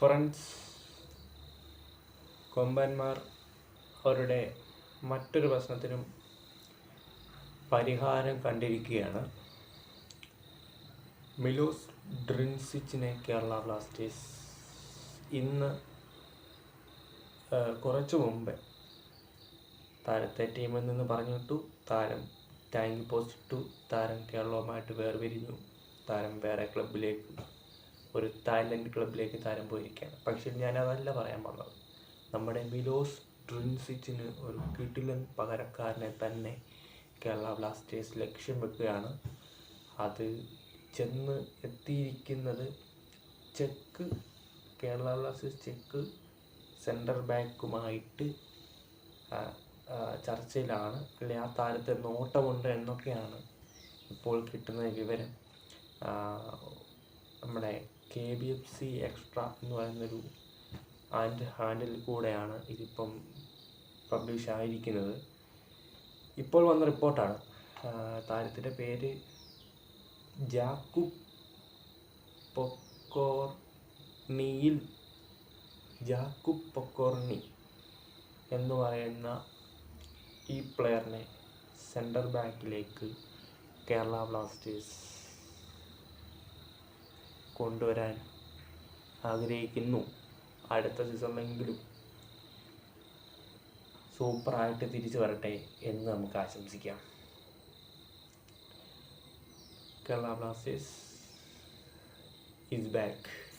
Friends കൊമ്പന്മാർ അവരുടെ മറ്റൊരു പ്രശ്നത്തിനും പരിഹാരം കണ്ടിരിക്കുകയാണ്. മിലൂസ് ഡ്രിൻസിച്ചിനെ കേരള ബ്ലാസ്റ്റേഴ്സ് ഇന്ന് കുറച്ചു മുമ്പ് താരത്തെ ടീമിൽ നിന്ന് പറഞ്ഞു വിട്ടു താരം ടാങ്ക് പോസ്റ്റ് ഇട്ടു. താരം കേരളവുമായിട്ട് വേർപിരിഞ്ഞു. താരം വേറെ ക്ലബിലേക്ക് ഒരു തായ്ലൻഡ് ക്ലബിലേക്ക് താരം പോയിരിക്കുകയാണ്. പക്ഷെ അതല്ല പറയാൻ പറഞ്ഞത് നമ്മുടെ മിലോസ് ഡ്രിൻസിച്ചിന് ഒരു കിടിലൻ പകരക്കാരനെ തന്നെ കേരള ബ്ലാസ്റ്റേഴ്സ് ലക്ഷ്യം വെക്കുകയാണ്. അത് ചെന്ന് എത്തിയിരിക്കുന്നത് check Kerala Blasters check central ആ, ചർച്ചയിലാണ്. അല്ലെ ആ താരത്തെ നോട്ടമുണ്ട് എന്നൊക്കെയാണ് ഇപ്പോൾ കിട്ടുന്ന വിവരം. നമ്മുടെ K B F C extra എന്ന് പറയുന്നൊരു ആൻഡ് ഹാൻഡിൽ കൂടെയാണ് ഇതിപ്പം പബ്ലിഷ് ആയിരിക്കുന്നത്. ഇപ്പോൾ വന്ന റിപ്പോർട്ടാണ്. താരത്തിന്റെ പേര് ജാക്കു പൊക്കോർണിയിൽ ജാക്കു പൊക്കോർണി എന്ന് പറയുന്ന ഈ പ്ലെയറിനെ സെന്റർ ബാക്കിലേക്ക് കേരള ബ്ലാസ്റ്റേഴ്സ് കൊണ്ടുവരാൻ ആഗ്രഹിക്കുന്നു. അടുത്ത സീസണിലെങ്കിലും സൂപ്പറായിട്ട് തിരിച്ചു വരട്ടെ എന്ന് നമുക്ക് ആശംസിക്കാം. Kerala Blasters is back